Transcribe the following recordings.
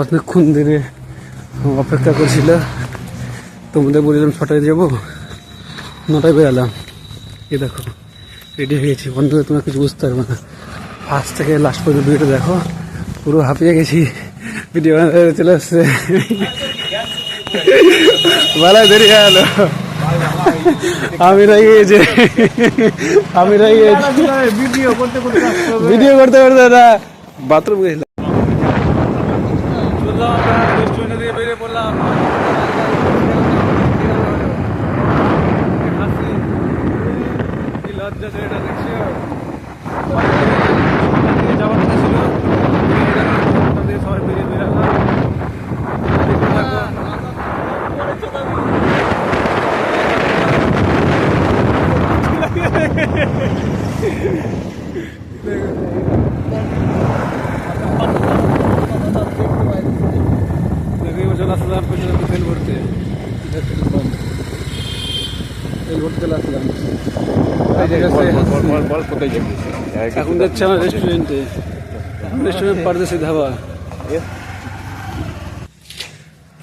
অনেকক্ষণ ধরে অপেক্ষা করছিল। তোমাদের বললাম ছটায় যাব। নটায় বেরালাম। এই দেখো রেডি হয়ে গেছি বন্ধু তোমরা কিছু বুঝতে পারবে না। ফার্স্ট থেকে লাস্ট পর্যন্ত ভিডিওটা দেখো। পুরো হাঁপিয়ে গেছি। ভিডিও চলে আসছে ভালো দেরি গেল আমি রাই গেছি আমি রাই গেছি ভিডিও করতে করতে ভিডিও করতে করতে দাদা বাথরুম গেছিলাম লজ্জা ছেলেটা দেখছি সবাই বেরিয়ে বেরালাম আসলাম পেছনে তেল ভরতে তেল কম তেল ভরতে আসলাম এখন যাচ্ছে আমার রেস্টুরেন্টে রেস্টুরেন্ট পারদেশি ধাবা।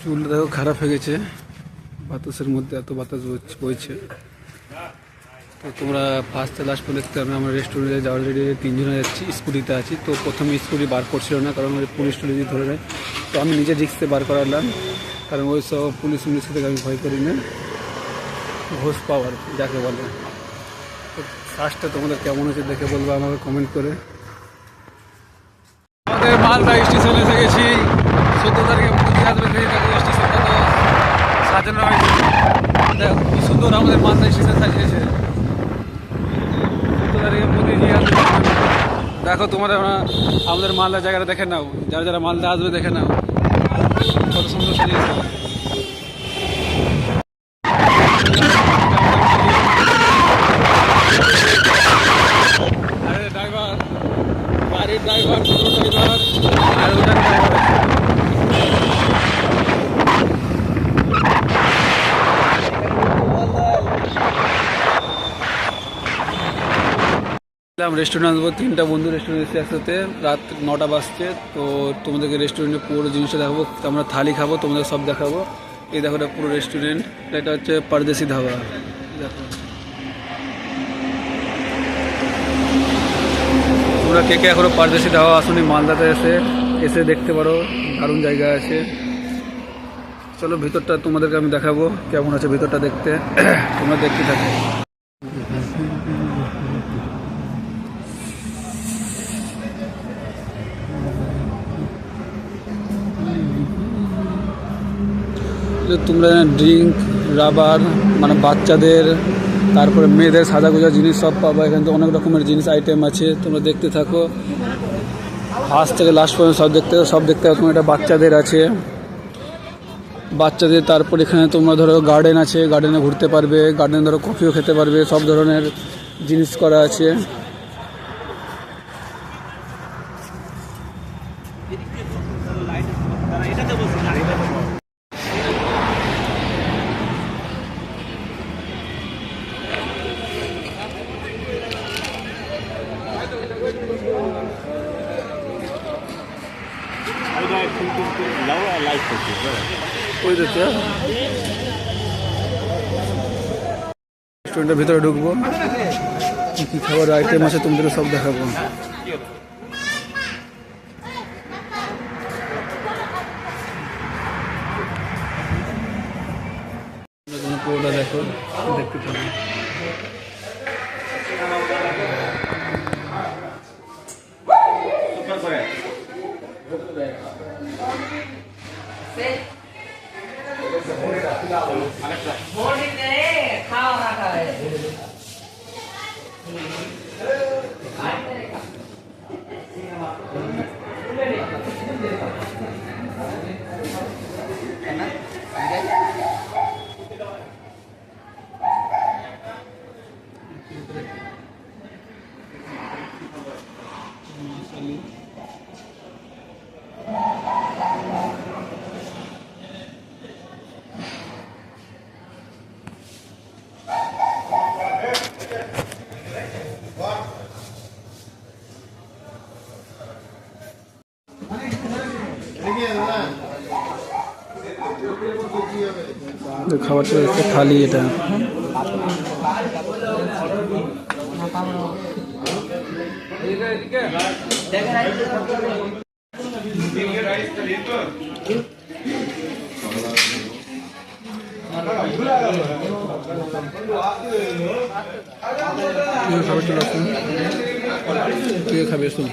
চুলটা দেখো খারাপ হয়ে গেছে। বাতাসের মধ্যে এত বাতাস বইছে- তো তোমরা ফার্স্টে লাস্ট পর্যন্ত দেখতে পারবে আমরা রেস্টুরেন্টে যাওয়ার রেডি তিনজনে যাচ্ছি, স্কুটিতে আছি। তো প্রথমে স্কুটি বার করছিল না, কারণ পুলিশ টুলিশ ধরে নেয়, তো আমি নিজে রিক্সে বার করালাম। কারণ ওই সব পুলিশ পুলিশ থেকে আমি ভয় করি না। ঘোষ পাওয়ার যাকে বলে। তো ফার্স্টটা তোমাদের কেমন হয়েছে দেখে বলব আমাকে কমেন্ট করে। মালদা স্টেশনে এসে গেছি চোদ্দ তারিখে পুজো দেখো, কি সুন্দর আমাদের মালদা স্টেশন সাজিয়েছে চোদ্দ তারিখে আসবে। দেখো তোমরা আমাদের মালদা জায়গাটা দেখে নাও, যারা যারা মালদা আসবে দেখে নাও। কত সুন্দর সাজিয়েছে রেস্টুরেন্ট আসব, তিনটা বন্ধু রেস্টুরেন্ট এসে একসাথে, রাত নটা বাজছে, তো তোমাদেরকে রেস্টুরেন্টে পুরো জিনিসটা দেখাবো, আমরা থালি খাব, তোমাদের সব দেখাবো। এই দেখো এটা পুরো রেস্টুরেন্ট এটা হচ্ছে পারদেশি ধাবা। তোমরা কে কে এখনও পারদেশি ধাবা আসুনি, মালদাতে এসে এসে দেখতে পারো, দারুণ জায়গা আছে। চলো, ভিতরটা তোমাদেরকে আমি দেখাবো, কেমন আছে ভিতরটা দেখতে। তোমরা দেখতে থাকো। তোমরা ড্রিঙ্ক রাবার মানে বাচ্চাদের, তারপরে মেয়েদের সাদা গোজা জিনিস সব পাবো। এখানে তো অনেক রকমের জিনিস আইটেম আছে, তোমরা দেখতে থাকো। ফার্স্ট থেকে লাস্ট পর্যন্ত সব দেখতে সব দেখতে তোমার এটা বাচ্চাদের আছে। বাচ্চাদের, তারপর এখানে তোমরা ধরো গার্ডেন আছে গার্ডেনে ঘুরতে পারবে গার্ডেনে ধরো কফিও খেতে পারবে, সব ধরনের জিনিস করা আছে। Now I রেস্টুরেন্টের ভিতরে ঢুকবো। কি কী খাবার আইটেম আছে তোমাদের সব দেখাবো। পুরোটা দেখো, দেখতে পাবো Hold it there. চলে এসছে থালি এটা তুই খাবার চলে আসুন তুই খাবি আসুন